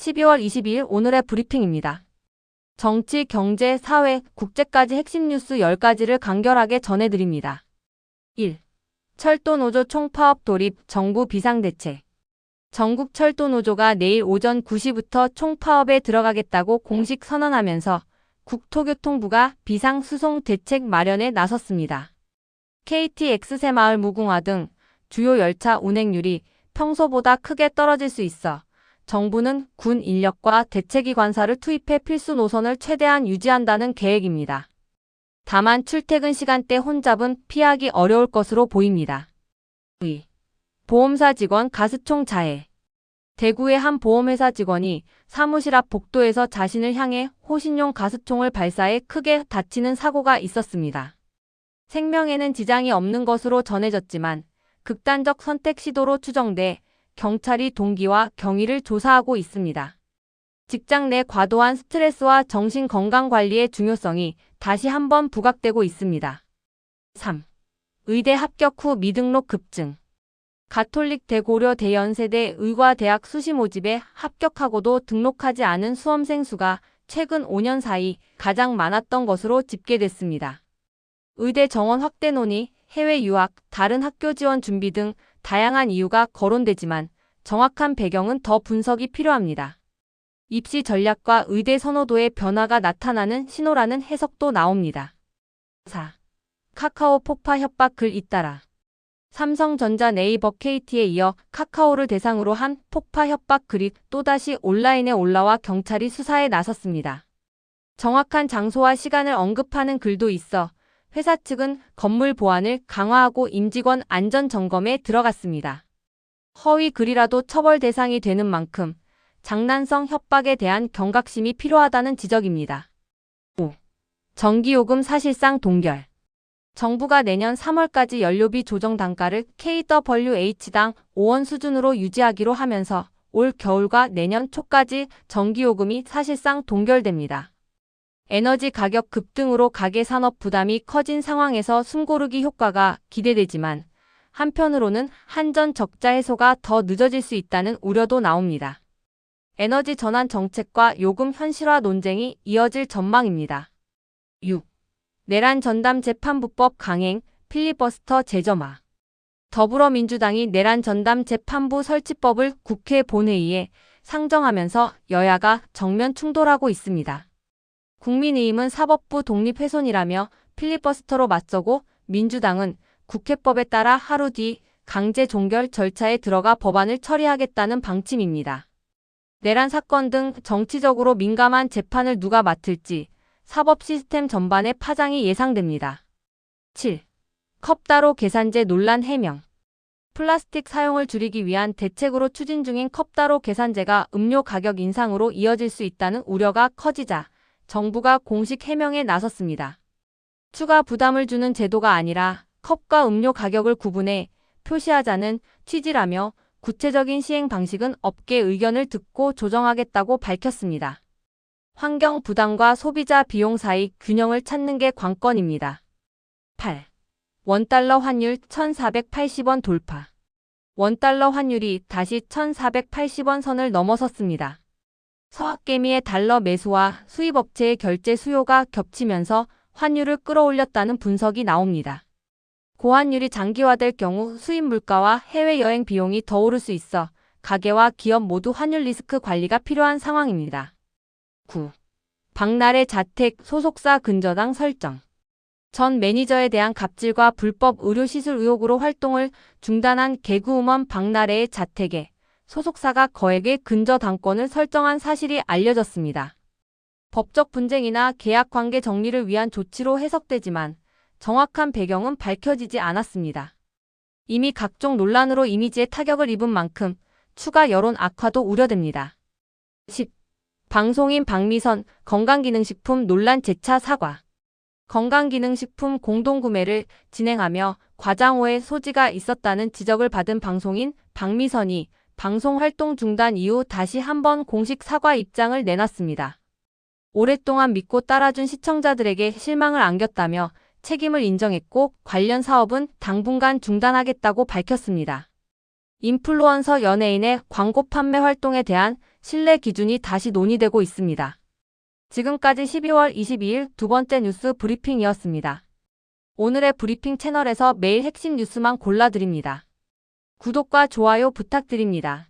12월 22일 오늘의 브리핑입니다. 정치, 경제, 사회, 국제까지 핵심 뉴스 10가지를 간결하게 전해드립니다. 1. 철도노조 총파업 돌입 정부 비상대책 전국 철도노조가 내일 오전 9시부터 총파업에 들어가겠다고 공식 선언하면서 국토교통부가 비상수송 대책 마련에 나섰습니다. KT X새마을 무궁화 등 주요 열차 운행률이 평소보다 크게 떨어질 수 있어 정부는 군 인력과 대책위 관사를 투입해 필수 노선을 최대한 유지한다는 계획입니다. 다만 출퇴근 시간대 혼잡은 피하기 어려울 것으로 보입니다. 2. 보험사 직원 가스총 자해 대구의 한 보험회사 직원이 사무실 앞 복도에서 자신을 향해 호신용 가스총을 발사해 크게 다치는 사고가 있었습니다. 생명에는 지장이 없는 것으로 전해졌지만 극단적 선택 시도로 추정돼 경찰이 동기와 경위를 조사하고 있습니다. 직장 내 과도한 스트레스와 정신 건강 관리의 중요성이 다시 한번 부각되고 있습니다. 3. 의대 합격 후 미등록 급증. 가톨릭 대고려 대연세대 의과대학 수시 모집에 합격하고도 등록하지 않은 수험생 수가 최근 5년 사이 가장 많았던 것으로 집계됐습니다. 의대 정원 확대 논의, 해외 유학, 다른 학교 지원 준비 등 다양한 이유가 거론되지만 정확한 배경은 더 분석이 필요합니다. 입시 전략과 의대 선호도의 변화가 나타나는 신호라는 해석도 나옵니다. 4. 카카오 폭파 협박 글 잇따라 삼성전자 네이버 KT에 이어 카카오를 대상으로 한 폭파 협박 글이 또다시 온라인에 올라와 경찰이 수사에 나섰습니다. 정확한 장소와 시간을 언급하는 글도 있어 회사 측은 건물 보안을 강화하고 임직원 안전 점검에 들어갔습니다. 허위 글이라도 처벌 대상이 되는 만큼 장난성 협박에 대한 경각심이 필요하다는 지적입니다. 5. 전기요금 사실상 동결. 정부가 내년 3월까지 연료비 조정 단가를 kWh당 5원 수준으로 유지하기로 하면서 올 겨울과 내년 초까지 전기요금이 사실상 동결됩니다. 에너지 가격 급등으로 가계 산업 부담이 커진 상황에서 숨고르기 효과가 기대되지만 한편으로는 한전 적자 해소가 더 늦어질 수 있다는 우려도 나옵니다. 에너지 전환 정책과 요금 현실화 논쟁이 이어질 전망입니다. 6. 내란 전담 재판부법 강행, 필리버스터 재점화. 더불어민주당이 내란 전담 재판부 설치법을 국회 본회의에 상정하면서 여야가 정면 충돌하고 있습니다. 국민의힘은 사법부 독립훼손이라며 필리버스터로 맞서고 민주당은 국회법에 따라 하루 뒤 강제 종결 절차에 들어가 법안을 처리하겠다는 방침입니다. 내란 사건 등 정치적으로 민감한 재판을 누가 맡을지 사법 시스템 전반에 파장이 예상됩니다. 7. 컵따로 계산제 논란 해명. 플라스틱 사용을 줄이기 위한 대책으로 추진 중인 컵따로 계산제가 음료 가격 인상으로 이어질 수 있다는 우려가 커지자 정부가 공식 해명에 나섰습니다. 추가 부담을 주는 제도가 아니라 컵과 음료 가격을 구분해 표시하자는 취지라며 구체적인 시행 방식은 업계 의견을 듣고 조정하겠다고 밝혔습니다. 환경 부담과 소비자 비용 사이 균형을 찾는 게 관건입니다. 8. 원달러 환율 1480원 돌파. 원달러 환율이 다시 1480원 선을 넘어섰습니다. 서학개미의 달러 매수와 수입업체의 결제 수요가 겹치면서 환율을 끌어올렸다는 분석이 나옵니다. 고환율이 장기화될 경우 수입 물가와 해외여행 비용이 더 오를 수 있어 가게와 기업 모두 환율 리스크 관리가 필요한 상황입니다. 9. 박나래 자택 소속사 근저당 설정. 전 매니저에 대한 갑질과 불법 의료시술 의혹으로 활동을 중단한 개그우먼 박나래의 자택에 소속사가 거액의 근저 당권을 설정한 사실이 알려졌습니다. 법적 분쟁이나 계약 관계 정리를 위한 조치로 해석되지만 정확한 배경은 밝혀지지 않았습니다. 이미 각종 논란으로 이미지에 타격을 입은 만큼 추가 여론 악화도 우려됩니다. 10. 방송인 박미선 건강기능식품 논란 재차 사과. 건강기능식품 공동구매를 진행하며 과장호의 소지가 있었다는 지적을 받은 방송인 박미선이 방송 활동 중단 이후 다시 한번 공식 사과 입장을 내놨습니다. 오랫동안 믿고 따라준 시청자들에게 실망을 안겼다며 책임을 인정했고 관련 사업은 당분간 중단하겠다고 밝혔습니다. 인플루언서 연예인의 광고 판매 활동에 대한 신뢰 기준이 다시 논의되고 있습니다. 지금까지 12월 22일 두 번째 뉴스 브리핑이었습니다. 오늘의 브리핑 채널에서 매일 핵심 뉴스만 골라드립니다. 구독과 좋아요 부탁드립니다.